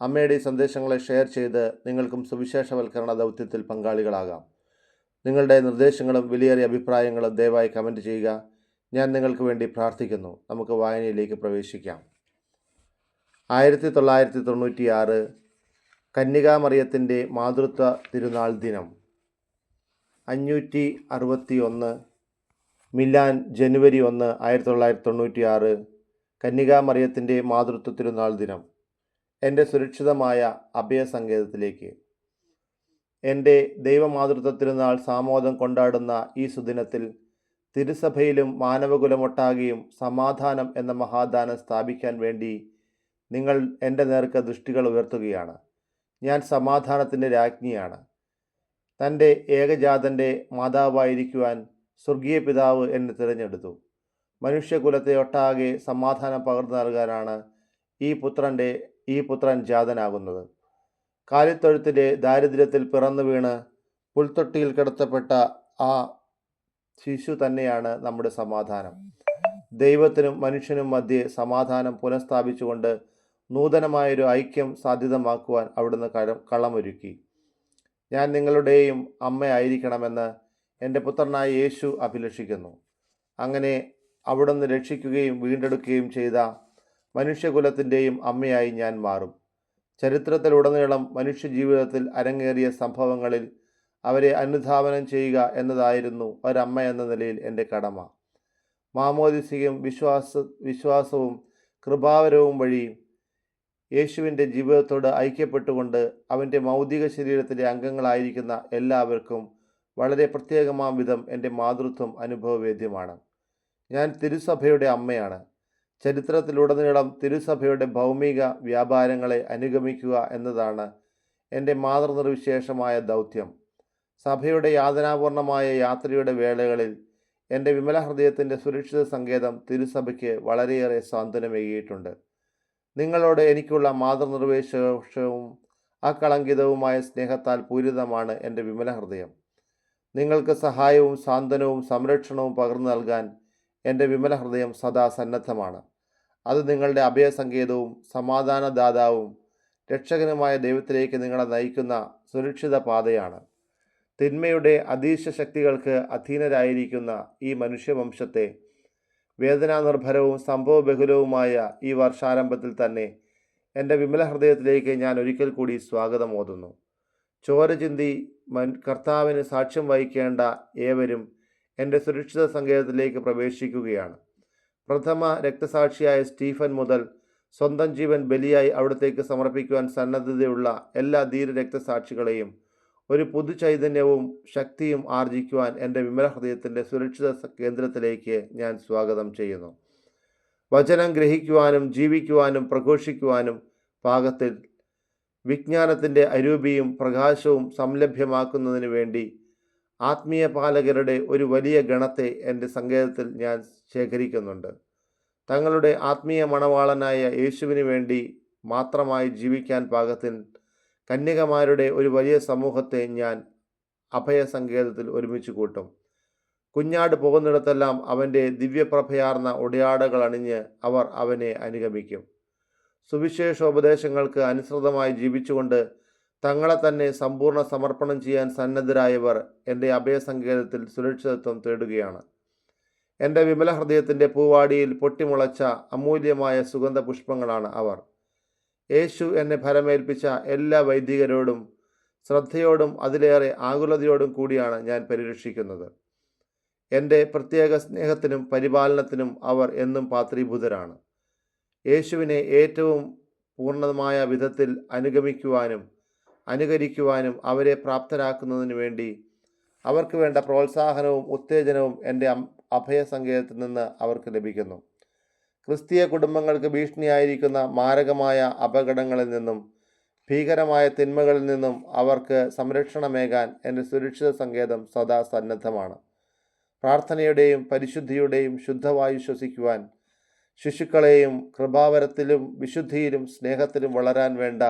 അമ്മയുടെ ഈ സന്ദേശങ്ങളെ ഷെയർ ചെയ്ത് നിങ്ങൾക്കും സുവിശേഷവൽക്കരണ ദൗത്യത്തിൽ പങ്കാളികളാകാം. നിങ്ങളുടെ നിർദ്ദേശങ്ങളും വിലയേറിയ അഭിപ്രായങ്ങളും ദയവായി കമന്റ് ചെയ്യുക. ഞാൻ നിങ്ങൾക്ക് വേണ്ടി പ്രാർത്ഥിക്കുന്നു. നമുക്ക് വായനയിലേക്ക് പ്രവേശിക്കാം. ആയിരത്തി തൊള്ളായിരത്തി തൊണ്ണൂറ്റിയാറ് കന്യകാമറിയത്തിന്റെ മാതൃത്വ തിരുനാൾ ദിനം. അഞ്ഞൂറ്റി അറുപത്തി ഒന്ന് മിലാൻ ജനുവരി ഒന്ന് ആയിരത്തി തൊള്ളായിരത്തി തൊണ്ണൂറ്റിയാറ് കന്യകാമറിയത്തിന്റെ മാതൃത്വ തിരുനാൾ ദിനം. എന്റെ സുരക്ഷിതമായ അഭയസങ്കേതത്തിലേക്ക്. എന്റെ ദൈവമാതൃത്വത്തിരുന്നാൾ സാമോദം കൊണ്ടാടുന്ന ഈ സുദിനത്തിൽ തിരുസഭയിലും മാനവകുലമൊട്ടാകെയും സമാധാനം എന്ന മഹാദാനം സ്ഥാപിക്കാൻ വേണ്ടി നിങ്ങൾ എന്റെ നേർക്ക് ദൃഷ്ടികൾ ഉയർത്തുകയാണ്. ഞാൻ സമാധാനത്തിന്റെ രാജ്ഞിയാണ്. തന്റെ ഏകജാതന്റെ മാതാവായിരിക്കുവാൻ സ്വർഗീയ പിതാവ് എന്നെ തിരഞ്ഞെടുത്തു. മനുഷ്യകുലത്തെ ഒട്ടാകെ സമാധാനം പകർന്നു നൽകാനാണ് ഈ പുത്രന്റെ ഈ പുത്രൻ ജാതനാകുന്നത്. കാലിത്തൊഴുത്തിലെ ദാരിദ്ര്യത്തിൽ പിറന്നു വീണ് പുൽത്തൊട്ടിയിൽ കിടത്തപ്പെട്ട ആ ശിശു തന്നെയാണ് നമ്മുടെ സമാധാനം. ദൈവത്തിനും മനുഷ്യനും മധ്യേ സമാധാനം പുനഃസ്ഥാപിച്ചുകൊണ്ട് നൂതനമായൊരു ഐക്യം സാധ്യതമാക്കുവാൻ അവിടുന്ന് കഴം കളമൊരുക്കി. ഞാൻ നിങ്ങളുടെയും അമ്മയായിരിക്കണമെന്ന് എന്റെ പുത്രനായ യേശു അഭിലഷിക്കുന്നു. അങ്ങനെ അവിടുന്ന് രക്ഷിക്കുകയും വീണ്ടെടുക്കുകയും ചെയ്ത മനുഷ്യകുലത്തിന്റെയും അമ്മയായി ഞാൻ മാറും. ചരിത്രത്തിലുടനീളം മനുഷ്യജീവിതത്തിൽ അരങ്ങേറിയ സംഭവങ്ങളിൽ അവരെ അനുധാവനം ചെയ്യുക എന്നതായിരുന്നു ഒരമ്മ എന്ന നിലയിൽ എന്റെ കടമ. മാമോദിസയും വിശ്വാസ വിശ്വാസവും കൃപാവരവും വഴി യേശുവിന്റെ ജീവിതത്തോട് ഐക്യപ്പെട്ടുകൊണ്ട് അവന്റെ മൗതിക ശരീരത്തിലെ അംഗങ്ങളായിരിക്കുന്ന എല്ലാവർക്കും വളരെ പ്രത്യേകമാം വിധം എന്റെ മാതൃത്വം അനുഭവവേദ്യമാണ്. ഞാൻ തിരുസഭയുടെ അമ്മയാണ്. ചരിത്രത്തിലുടനീളം തിരുസഭയുടെ ഭൗമിക വ്യാപാരങ്ങളെ അനുഗമിക്കുക എന്നതാണ് എന്റെ മാതൃനിർവിശേഷമായ ദൗത്യം. സഭയുടെ യാതനാപൂർണമായ യാത്രയുടെ വേളകളിൽ എന്റെ വിമല ഹൃദയത്തിന്റെ സുരക്ഷിത സങ്കേതം തിരുസഭയ്ക്ക് വളരെയേറെ സാന്ത്വനമേകിയിട്ടുണ്ട് നിങ്ങളോട് എനിക്കുള്ള മാതൃനിർവേശവും അകളങ്കിതവുമായ സ്നേഹത്താൽ പൂരിതമാണ് എന്റെ വിമല ഹൃദയം നിങ്ങൾക്ക് സഹായവും സാന്ത്വനവും സംരക്ഷണവും പകർന്നു നൽകാൻ എന്റെ വിമല ഹൃദയം സദാ സന്നദ്ധമാണ്. അത് നിങ്ങളുടെ അഭയസങ്കേതവും സമാധാനദാതാവും രക്ഷകനുമായ ദൈവത്തിലേക്ക് നിങ്ങളെ നയിക്കുന്ന സുരക്ഷിത പാതയാണ്. തിന്മയുടെ അതീശ ശക്തികൾക്ക് അധീനരായിരിക്കുന്ന ഈ മനുഷ്യവംശത്തെ വേദനാനിർഭരവും സംഭവബഹുലവുമായ ഈ വർഷാരംഭത്തിൽ തന്നെ എന്റെ വിമല ഹൃദയത്തിലേക്ക് ഞാൻ ഒരിക്കൽ കൂടി സ്വാഗതം ഓതുന്നു ചോര മൻ കർത്താവിന് സാക്ഷ്യം വഹിക്കേണ്ട ഏവരും എന്റെ സുരക്ഷിത സങ്കേതത്തിലേക്ക് പ്രവേശിക്കുകയാണ്. പ്രഥമ രക്തസാക്ഷിയായ സ്റ്റീഫൻ മുതൽ സ്വന്തം ജീവൻ ബലിയായി അവിടത്തേക്ക് സമർപ്പിക്കുവാൻ സന്നദ്ധതയുള്ള എല്ലാ ധീര രക്തസാക്ഷികളെയും ഒരു പുതുചൈതന്യവും ശക്തിയും ആർജിക്കുവാൻ എന്റെ വിമല ഹൃദയത്തിന്റെ സുരക്ഷിത കേന്ദ്രത്തിലേക്ക് ഞാൻ സ്വാഗതം ചെയ്യുന്നു. വചനം ഗ്രഹിക്കുവാനും ജീവിക്കുവാനും പ്രഘോഷിക്കുവാനും പാകത്തിൽ വിജ്ഞാനത്തിന്റെ അരൂപിയും പ്രകാശവും സംലഭ്യമാക്കുന്നതിന് വേണ്ടി ആത്മീയ പാലകരുടെ ഒരു വലിയ ഗണത്തെ എന്റെ സങ്കേതത്തിൽ ഞാൻ ശേഖരിക്കുന്നുണ്ട്. തങ്ങളുടെ ആത്മീയ മണവാളനായ യേശുവിന് വേണ്ടി മാത്രമായി ജീവിക്കാൻ പാകത്തിൽ കന്യകമാരുടെ ഒരു വലിയ സമൂഹത്തെ ഞാൻ അഭയ സങ്കേതത്തിൽ ഒരുമിച്ച് കൂട്ടും. കുഞ്ഞാട് പോകുന്നിടത്തെല്ലാം അവന്റെ ദിവ്യപ്രഭയാർന്ന ഉടയാടകൾ അണിഞ്ഞ് അവർ അവനെ അനുഗമിക്കും. സുവിശേഷോപദേശങ്ങൾക്ക് അനുസൃതമായി ജീവിച്ചുകൊണ്ട് തങ്ങളെ തന്നെ സമ്പൂർണ സമർപ്പണം ചെയ്യാൻ സന്നദ്ധരായവർ എന്റെ അഭയസങ്കേതത്തിൽ സുരക്ഷിതത്വം തേടുകയാണ്. എന്റെ വിമല ഹൃദയത്തിന്റെ പൂവാടിയിൽ പൊട്ടിമുളച്ച അമൂല്യമായ സുഗന്ധ പുഷ്പങ്ങളാണ് അവർ. യേശു എന്നെ ഫലമേൽപ്പിച്ച എല്ലാ വൈദികരോടും ശ്രദ്ധയോടും അതിലേറെ ആകുലതയോടും കൂടിയാണ് ഞാൻ പരിരക്ഷിക്കുന്നത്. എന്റെ പ്രത്യേക സ്നേഹത്തിനും പരിപാലനത്തിനും അവർ എന്നും പാത്രീഭൂതരാണ്. യേശുവിനെ ഏറ്റവും പൂർണമായ വിധത്തിൽ അനുഗമിക്കുവാനും അനുകരിക്കുവാനും അവരെ പ്രാപ്തരാക്കുന്നതിന് വേണ്ടി അവർക്ക് വേണ്ട പ്രോത്സാഹനവും ഉത്തേജനവും എന്റെ അഭയസങ്കേതത്തിൽ നിന്ന് അവർക്ക് ലഭിക്കുന്നു. ക്രിസ്തീയ കുടുംബങ്ങൾക്ക് ഭീഷണിയായിരിക്കുന്ന മാരകമായ അപകടങ്ങളിൽ നിന്നും ഭീകരമായ തിന്മകളിൽ നിന്നും അവർക്ക് സംരക്ഷണമേകാൻ എന്റെ സുരക്ഷിത സങ്കേതം സദാ സന്നദ്ധമാണ്. പ്രാർത്ഥനയുടെയും പരിശുദ്ധിയുടെയും ശുദ്ധവായു ശ്വസിക്കുവാൻ ശിശുക്കളെയും കൃപാവരത്തിലും വിശുദ്ധിയിലും സ്നേഹത്തിലും വളരാൻ വേണ്ട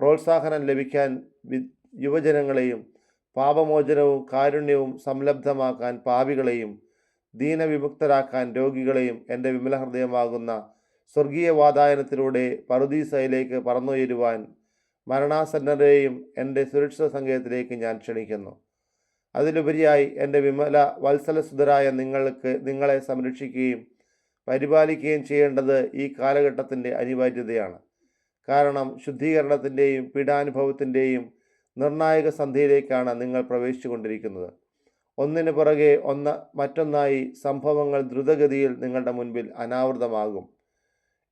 പ്രോത്സാഹനം ലഭിക്കാൻ യുവജനങ്ങളെയും പാപമോചനവും കാരുണ്യവും സംലബ്ധമാക്കാൻ പാപികളെയും ദീനവിമുക്തരാക്കാൻ രോഗികളെയും എന്റെ വിമലഹൃദയമാകുന്ന സ്വർഗീയ വാതായനത്തിലൂടെ പറുദീസയിലേക്ക് പറന്നുയരുവാൻ മരണാസന്നരെയും എന്റെ സുരക്ഷിത സങ്കേതത്തിലേക്ക് ഞാൻ ക്ഷണിക്കുന്നു. അതിലുപരിയായി എന്റെ വിമല വത്സലസുതരായ നിങ്ങൾക്ക് നിങ്ങളെ സംരക്ഷിക്കുകയും പരിപാലിക്കുകയും ചെയ്യേണ്ടത് ഈ കാലഘട്ടത്തിന്റെ അനിവാര്യതയാണ്. കാരണം ശുദ്ധീകരണത്തിന്റെയും പീഡാനുഭവത്തിന്റെയും നിർണായക സന്ധിയിലേക്കാണ് നിങ്ങൾ പ്രവേശിച്ചു കൊണ്ടിരിക്കുന്നത് ഒന്നിനു പുറകെ ഒന്ന് മറ്റൊന്നായി സംഭവങ്ങൾ ദ്രുതഗതിയിൽ നിങ്ങളുടെ മുൻപിൽ അനാവൃതമാകും.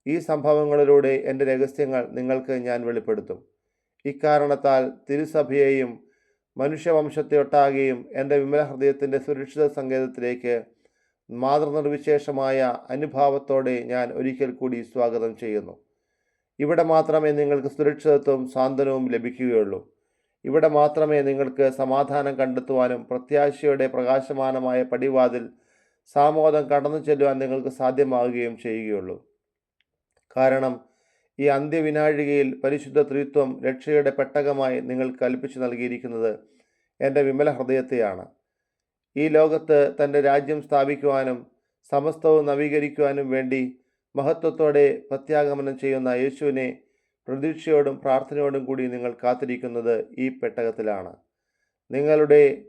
ഈ സംഭവങ്ങളിലൂടെ എന്റെ രഹസ്യങ്ങൾ നിങ്ങൾക്ക് ഞാൻ വെളിപ്പെടുത്തും. ഇക്കാരണത്താൽ തിരുസഭയെയും മനുഷ്യവംശത്തെയൊട്ടാകെയും എന്റെ വിമല ഹൃദയത്തിന്റെ സുരക്ഷിത സങ്കേതത്തിലേക്ക് മാതൃനിർവിശേഷമായ അനുഭാവത്തോടെ ഞാൻ ഒരിക്കൽ കൂടി സ്വാഗതം ചെയ്യുന്നു. ഇവിടെ മാത്രമേ നിങ്ങൾക്ക് സുരക്ഷിതത്വവും സാന്ത്വനവും ലഭിക്കുകയുള്ളൂ. ഇവിടെ മാത്രമേ നിങ്ങൾക്ക് സമാധാനം കണ്ടെത്തുവാനും പ്രത്യാശയുടെ പ്രകാശമാനമായ പടിവാതിൽ സാമോദം കടന്നു ചെല്ലുവാൻ നിങ്ങൾക്ക് സാധ്യമാവുകയും ചെയ്യുകയുള്ളൂ. കാരണം ഈ അന്ത്യവിനാഴികയിൽ പരിശുദ്ധ ത്രിത്വം രക്ഷയുടെ പെട്ടകമായി നിങ്ങൾ കൽപ്പിച്ചു നൽകിയിരിക്കുന്നത് എന്റെ വിമല ഹൃദയത്തെയാണ്. ഈ ലോകത്ത് തന്റെ രാജ്യം സ്ഥാപിക്കുവാനും സമസ്തവും നവീകരിക്കുവാനും വേണ്ടി മഹത്വത്തോടെ പ്രത്യാഗമനം ചെയ്യുന്ന യേശുവിനെ പ്രതീക്ഷയോടും പ്രാർത്ഥനയോടും കൂടി നിങ്ങൾ കാത്തിരിക്കുന്നത് ഈ പെട്ടകത്തിലാണ്. നിങ്ങളുടെ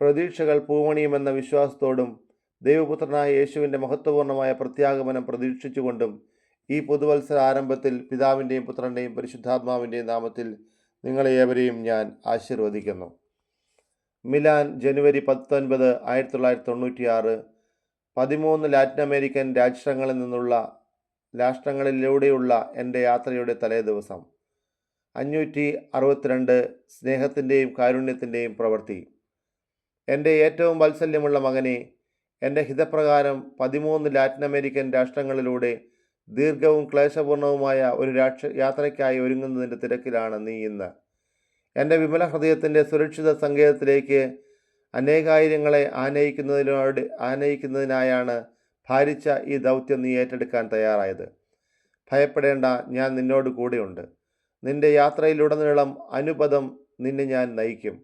പ്രതീക്ഷകൾ പൂവണിയുമെന്ന വിശ്വാസത്തോടും ദൈവപുത്രനായ യേശുവിന്റെ മഹത്വപൂർണമായ പ്രത്യാഗമനം പ്രതീക്ഷിച്ചുകൊണ്ടും ഈ പുതുവത്സര ആരംഭത്തിൽ പിതാവിന്റെയും പുത്രന്റെയും പരിശുദ്ധാത്മാവിന്റെയും നാമത്തിൽ നിങ്ങളെ ഏവരെയും ഞാൻ ആശീർവദിക്കുന്നു. മിലാൻ ജനുവരി പത്തൊൻപത് ആയിരത്തി തൊള്ളായിരത്തി തൊണ്ണൂറ്റിയാറ് പതിമൂന്ന് ലാറ്റിൻ അമേരിക്കൻ രാഷ്ട്രങ്ങളിൽ നിന്നുള്ള രാഷ്ട്രങ്ങളിലൂടെയുള്ള എന്റെ യാത്രയുടെ തലേ ദിവസം. അഞ്ഞൂറ്റി അറുപത്തിരണ്ട് സ്നേഹത്തിന്റെയും കാരുണ്യത്തിന്റെയും പ്രവൃത്തി. എന്റെ ഏറ്റവും വാത്സല്യമുള്ള മകനെ എന്റെ ഹിതപ്രകാരം പതിമൂന്ന് ലാറ്റിൻ അമേരിക്കൻ രാഷ്ട്രങ്ങളിലൂടെ ദീർഘവും ക്ലേശപൂർണവുമായ ഒരു രാക്ഷ യാത്രയ്ക്കായി ഒരുങ്ങുന്നതിന്റെ തിരക്കിലാണ് നീ ഇന്ന്. എന്റെ വിമല ഹൃദയത്തിന്റെ സുരക്ഷിത സങ്കേതത്തിലേക്ക് അനേകായിരങ്ങളെ ആനയിക്കുന്നതിനോട് ആനയിക്കുന്നതിനായാണ് ഭാരിച്ച ഈ ദൗത്യം നീ ഏറ്റെടുക്കാൻ തയ്യാറായത്. ഭയപ്പെടേണ്ട ഞാൻ നിന്നോട് കൂടെയുണ്ട്. നിന്റെ യാത്രയിലുടനീളം അനുപദം നിന്നെ ഞാൻ നയിക്കും.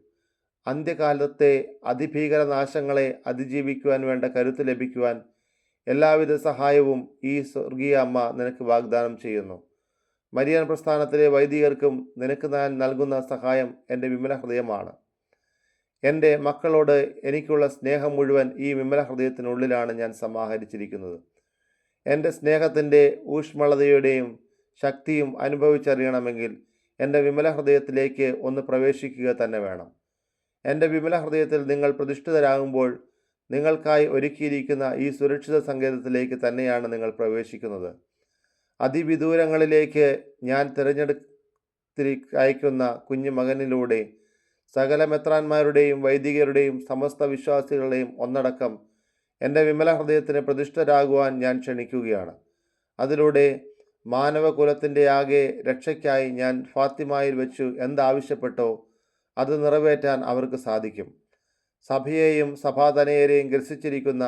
അന്ത്യകാലത്തെ അതിഭീകര നാശങ്ങളെ അതിജീവിക്കുവാൻ വേണ്ട കരുത്ത് ലഭിക്കുവാൻ എല്ലാവിധ സഹായവും ഈ സ്വർഗീയ അമ്മ നിനക്ക് വാഗ്ദാനം ചെയ്യുന്നു. മരിയൻ പ്രസ്ഥാനത്തിലെ വൈദികർക്കും നിനക്ക് ഞാൻ നൽകുന്ന സഹായം എന്റെ വിമല ഹൃദയമാണ് എന്റെ മക്കളോട് എനിക്കുള്ള സ്നേഹം മുഴുവൻ ഈ വിമല ഹൃദയത്തിനുള്ളിലാണ് ഞാൻ സമാഹരിച്ചിരിക്കുന്നത്. എന്റെ സ്നേഹത്തിന്റെ ഊഷ്മളതയുടെയും ശക്തിയും അനുഭവിച്ചറിയണമെങ്കിൽ എന്റെ വിമല ഹൃദയത്തിലേക്ക് ഒന്ന് പ്രവേശിക്കുക തന്നെ വേണം. എന്റെ വിമല ഹൃദയത്തിൽ നിങ്ങൾ പ്രതിഷ്ഠിതരാകുമ്പോൾ നിങ്ങൾക്കായി ഒരുക്കിയിരിക്കുന്ന ഈ സുരക്ഷിത സങ്കേതത്തിലേക്ക് തന്നെയാണ് നിങ്ങൾ പ്രവേശിക്കുന്നത്. അതിവിദൂരങ്ങളിലേക്ക് ഞാൻ തിരഞ്ഞെടുത്തി അയക്കുന്ന കുഞ്ഞു മകനിലൂടെ സകല മെത്രാന്മാരുടെയും വൈദികരുടെയും സമസ്ത വിശ്വാസികളുടെയും ഒന്നടക്കം എന്റെ വിമല ഹൃദയത്തിന് പ്രതിഷ്ഠരാകുവാൻ ഞാൻ ക്ഷണിക്കുകയാണ്. അതിലൂടെ മാനവകുലത്തിന്റെ ആകെ രക്ഷയ്ക്കായി ഞാൻ ഫാത്തിമായിൽ വെച്ചു എന്താവശ്യപ്പെട്ടോ അത് നിറവേറ്റാൻ അവർക്ക് സാധിക്കും. സഭയെയും സഭാതനയരെയും ഗ്രസിച്ചിരിക്കുന്ന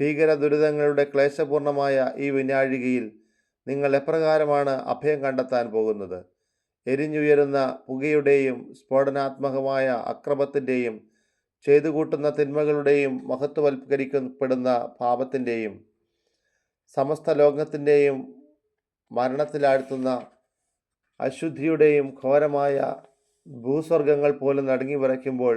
ഭീകര ദുരിതങ്ങളുടെ ക്ലേശപൂർണമായ ഈ വിനാഴികയിൽ നിങ്ങൾ എപ്രകാരമാണ് അഭയം കണ്ടെത്താൻ പോകുന്നത്? എരിഞ്ഞുയരുന്ന പുകയുടെയും സ്ഫോടനാത്മകമായ അക്രമത്തിന്റെയും ചെയ്തു കൂട്ടുന്ന തിന്മകളുടെയും മഹത്വവൽക്കരിക്കപ്പെടുന്ന പാപത്തിന്റെയും സമസ്ത ലോകത്തിന്റെയും മരണത്തിലാഴ്ത്തുന്ന അശുദ്ധിയുടെയും ഘോരമായ ഭൂസ്വർഗങ്ങൾ പോലും നടുങ്ങി വരയ്ക്കുമ്പോൾ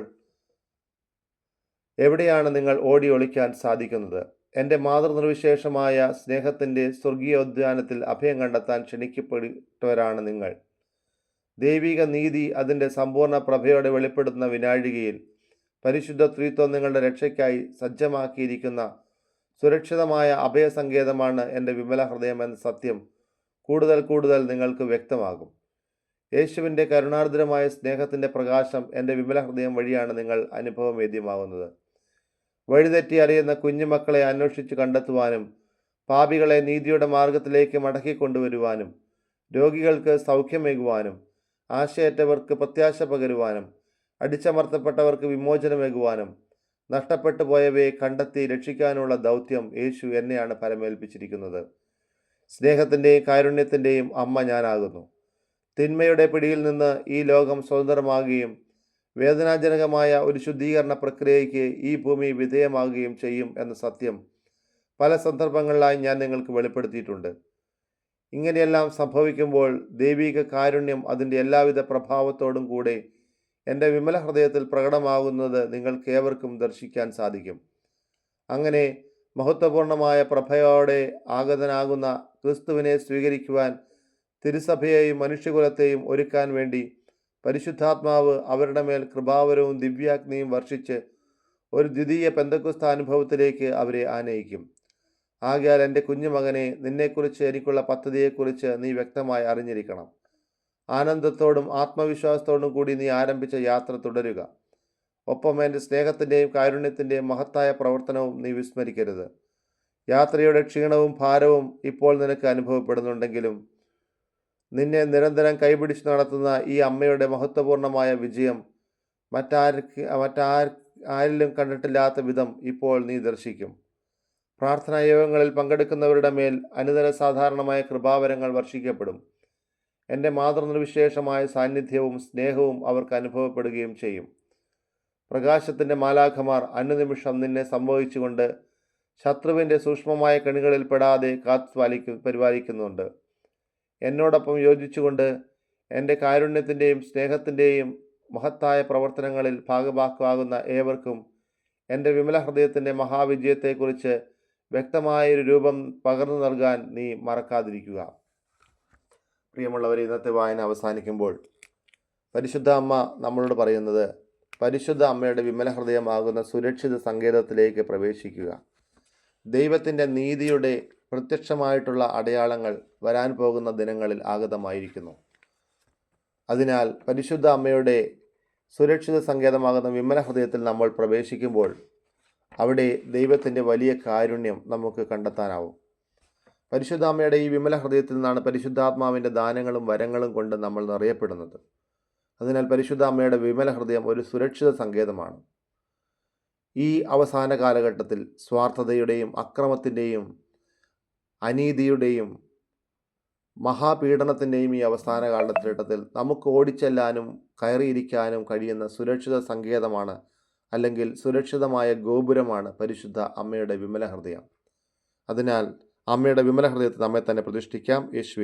എവിടെയാണ് നിങ്ങൾ ഓടി ഒളിക്കാൻ സാധിക്കുന്നത്? എന്റെ മാതൃനിർവിശേഷമായ സ്നേഹത്തിന്റെ സ്വർഗീയോദ്യാനത്തിൽ അഭയം കണ്ടെത്താൻ ക്ഷണിക്കപ്പെട്ടവരാണ് നിങ്ങൾ. ദൈവിക നീതി അതിന്റെ സമ്പൂർണ പ്രഭയോടെ വെളിപ്പെടുത്തുന്ന വിനാഴികയിൽ പരിശുദ്ധ ത്രിത്വം നിങ്ങളുടെ രക്ഷയ്ക്കായി സജ്ജമാക്കിയിരിക്കുന്ന സുരക്ഷിതമായ അഭയസങ്കേതമാണ് എന്റെ വിമല ഹൃദയം എന്ന സത്യം കൂടുതൽ കൂടുതൽ നിങ്ങൾക്ക് വ്യക്തമാകും. യേശുവിന്റെ കരുണാർദ്രമായ സ്നേഹത്തിന്റെ പ്രകാശം എന്റെ വിമല ഹൃദയം വഴിയാണ് നിങ്ങൾ അനുഭവവേദ്യമാകുന്നത് വഴിതെറ്റി അറിയുന്ന കുഞ്ഞുമക്കളെ അന്വേഷിച്ച് കണ്ടെത്തുവാനും പാപികളെ നീതിയുടെ മാർഗത്തിലേക്ക് മടക്കിക്കൊണ്ടുവരുവാനും രോഗികൾക്ക് സൗഖ്യമേകുവാനും ആശയറ്റവർക്ക് പ്രത്യാശ പകരുവാനും അടിച്ചമർത്തപ്പെട്ടവർക്ക് വിമോചനമേകുവാനും നഷ്ടപ്പെട്ടു പോയവയെ കണ്ടെത്തി രക്ഷിക്കാനുള്ള ദൗത്യം യേശു എന്നെയാണ് പരമേൽപ്പിച്ചിരിക്കുന്നത്. സ്നേഹത്തിന്റെയും കാരുണ്യത്തിന്റെയും അമ്മ ഞാനാകുന്നു. തിന്മയുടെ പിടിയിൽ നിന്ന് ഈ ലോകം സ്വതന്ത്രമാകുകയും വേദനാജനകമായ ഒരു ശുദ്ധീകരണ പ്രക്രിയയ്ക്ക് ഈ ഭൂമി വിധേയമാകുകയും ചെയ്യും എന്ന സത്യം പല സന്ദർഭങ്ങളിലായി ഞാൻ നിങ്ങൾക്ക് വെളിപ്പെടുത്തിയിട്ടുണ്ട്. ഇങ്ങനെയെല്ലാം സംഭവിക്കുമ്പോൾ ദൈവിക കാരുണ്യം അതിന്റെ എല്ലാവിധ പ്രഭാവത്തോടും കൂടെ എന്റെ വിമല ഹൃദയത്തിൽ പ്രകടമാകുന്നത് നിങ്ങൾക്ക് ഏവർക്കും ദർശിക്കാൻ സാധിക്കും. അങ്ങനെ മഹത്വപൂർണമായ പ്രഭയോടെ ആഗതനാകുന്ന ക്രിസ്തുവിനെ സ്വീകരിക്കുവാൻ തിരുസഭയെയും മനുഷ്യകുലത്തെയും ഒരുക്കാൻ വേണ്ടി പരിശുദ്ധാത്മാവ് അവരുടെ മേൽ കൃപാവരവും ദിവ്യാഗ്നിയും വർഷിച്ച് ഒരു ദ്വിതീയ പെന്തക്കുസ്ത അനുഭവത്തിലേക്ക് അവരെ ആനയിക്കും. ആകയാൽ എന്റെ കുഞ്ഞുമകനെ നിന്നെക്കുറിച്ച് എനിക്കുള്ള പദ്ധതിയെക്കുറിച്ച് നീ വ്യക്തമായി അറിഞ്ഞിരിക്കണം. ആനന്ദത്തോടും ആത്മവിശ്വാസത്തോടും കൂടി നീ ആരംഭിച്ച യാത്ര തുടരുക. ഒപ്പം എന്റെ സ്നേഹത്തിന്റെയും കാരുണ്യത്തിന്റെയും മഹത്തായ പ്രവർത്തനവും നീ വിസ്മരിക്കരുത്. യാത്രയുടെ ക്ഷീണവും ഭാരവും ഇപ്പോൾ നിനക്ക് അനുഭവപ്പെടുന്നുണ്ടെങ്കിലും നിന്നെ നിരന്തരം കൈപിടിച്ച് നടത്തുന്ന ഈ അമ്മയുടെ മഹത്വപൂർണമായ വിജയം മറ്റാർക്ക് മറ്റാർ ആരിലും കണ്ടിട്ടില്ലാത്ത വിധം ഇപ്പോൾ നീ ദർശിക്കും. പ്രാർത്ഥനാ യോഗങ്ങളിൽ പങ്കെടുക്കുന്നവരുടെ മേൽ അനുദിന സാധാരണമായ കൃപാവരങ്ങൾ വർഷിക്കപ്പെടും. എന്റെ മാതൃനിർവിശേഷമായ സാന്നിധ്യവും സ്നേഹവും അവർക്ക് അനുഭവപ്പെടുകയും ചെയ്യും. പ്രകാശത്തിന്റെ മാലാഖമാർ അനുനിമിഷം നിന്നെ സംഭവിച്ചുകൊണ്ട് ശത്രുവിന്റെ സൂക്ഷ്മമായ കണികളിൽ പെടാതെ കാത്തു പാലിക്കു പരിപാലിക്കുന്നുണ്ട്. എന്നോടൊപ്പം യോജിച്ചുകൊണ്ട് എന്റെ കാരുണ്യത്തിന്റെയും സ്നേഹത്തിന്റെയും മഹത്തായ പ്രവർത്തനങ്ങളിൽ ഭാഗഭാക്കാകുന്ന ഏവർക്കും എന്റെ വിമല ഹൃദയത്തിന്റെ മഹാവിജയത്തെക്കുറിച്ച് വ്യക്തമായൊരു രൂപം പകർന്നു നൽകാൻ നീ മറക്കാതിരിക്കുക. പ്രിയമുള്ളവർ ഇന്നത്തെ വായന അവസാനിക്കുമ്പോൾ പരിശുദ്ധ അമ്മ നമ്മളോട് പറയുന്നത് പരിശുദ്ധ അമ്മയുടെ വിമല ഹൃദയമാകുന്ന സുരക്ഷിത സങ്കേതത്തിലേക്ക് പ്രവേശിക്കുക. ദൈവത്തിന്റെ നീതിയുടെ പ്രത്യക്ഷമായിട്ടുള്ള അടയാളങ്ങൾ വരാൻ പോകുന്ന ദിനങ്ങളിൽ ആഗതമായിരിക്കുന്നു. അതിനാൽ പരിശുദ്ധ അമ്മയുടെ സുരക്ഷിത സങ്കേതമാകുന്ന വിമല ഹൃദയത്തിൽ നമ്മൾ പ്രവേശിക്കുമ്പോൾ അവിടെ ദൈവത്തിന്റെ വലിയ കാരുണ്യം നമുക്ക് കണ്ടെത്താനാവും. പരിശുദ്ധാമ്മയുടെ ഈ വിമല ഹൃദയത്തിൽ നിന്നാണ് പരിശുദ്ധാത്മാവിന്റെ ദാനങ്ങളും വരങ്ങളും കൊണ്ട് നമ്മൾ നിറയപ്പെടുന്നത്. അതിനാൽ പരിശുദ്ധാമ്മയുടെ വിമല ഹൃദയം ഒരു സുരക്ഷിത സങ്കേതമാണ്. ഈ അവസാന കാലഘട്ടത്തിൽ സ്വാർത്ഥതയുടെയും അക്രമത്തിന്റെയും അനീതിയുടെയും മഹാപീഡനത്തിന്റെയും ഈ അവസാന കാലഘട്ടത്തിൽ നമുക്ക് ഓടിച്ചെല്ലാനും കയറിയിരിക്കാനും കഴിയുന്ന സുരക്ഷിത സങ്കേതമാണ് അല്ലെങ്കിൽ സുരക്ഷിതമായ ഗോപുരമാണ് പരിശുദ്ധ അമ്മയുടെ വിമല ഹൃദയം അതിനാൽ അമ്മയുടെ വിമല ഹൃദയത്തിൽ നമ്മെ തന്നെ പ്രതിഷ്ഠിക്കാം. യേശുവെ